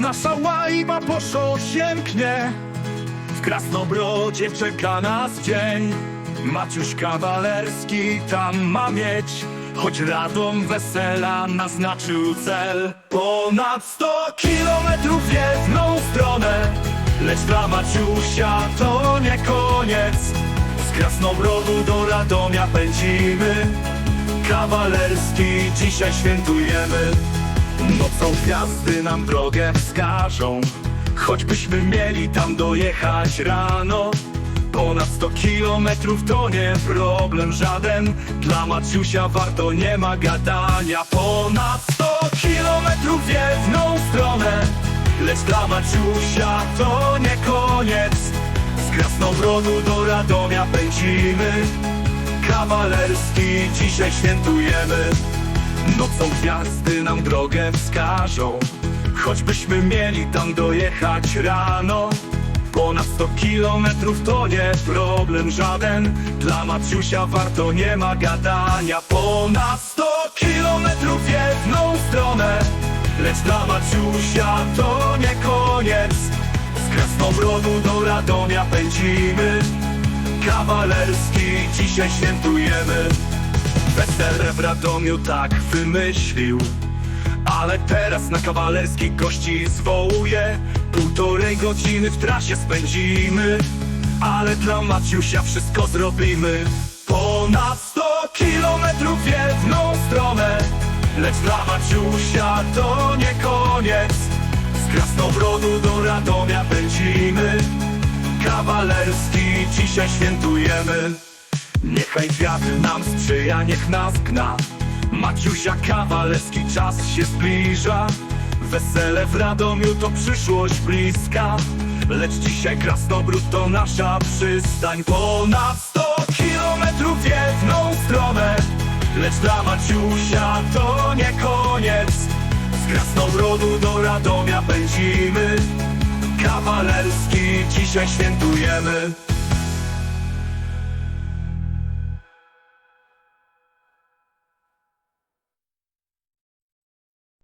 Nasza łajba po szosie mknie W Krasnobrodzie czeka nas dzień. Maciuś Kawalerski tam ma mieć. Choć Radom wesela naznaczył cel. Ponad 100 kilometrów w jedną stronę. Lecz dla Maciusia to nie koniec. Z Krasnobrodu do Radomia pędzimy. Kawalerski dzisiaj świętujemy Nocą gwiazdy nam drogę wskażą. Choćbyśmy mieli tam dojechać rano Ponad 100 kilometrów to nie problem żaden. Dla Maciusia warto nie ma gadania. Ponad 100 kilometrów w jedną stronę Lecz dla Maciusia to nie koniec. Z Krasnobrodu do Radomia pędzimy Kawalerski dzisiaj świętujemy Nocą gwiazdy nam drogę wskażą. Choćbyśmy mieli tam dojechać rano Ponad 100 kilometrów to nie problem żaden. Dla Maciusia warto nie ma gadania. Ponad 100 kilometrów w jedną stronę Lecz dla Maciusia to nie koniec. Z Krasnobrodu do Radomia pędzimy Kawalerski dzisiaj świętujemy Wesele w Radomiu tak wymyślił. Ale teraz na kawalerski gości zwołuje. Półtorej godziny w trasie spędzimy. Ale dla Maciusia wszystko zrobimy. Ponad 100 kilometrów w jedną stronę. Lecz dla Maciusia to nie koniec. Z Krasnobrodu do Radomia pędzimy Kawalerski dzisiaj świętujemy Niechaj wiatr nam sprzyja, niech nas gna. Maciusia kawalerski czas się zbliża. Wesele w Radomiu to przyszłość bliska. Lecz dzisiaj Krasnobród to nasza przystań. Ponad 100 kilometrów w jedną stronę. Lecz dla Maciusia to nie koniec. Z Krasnobrodu do Radomia pędzimy. Kawalerski dzisiaj świętujemy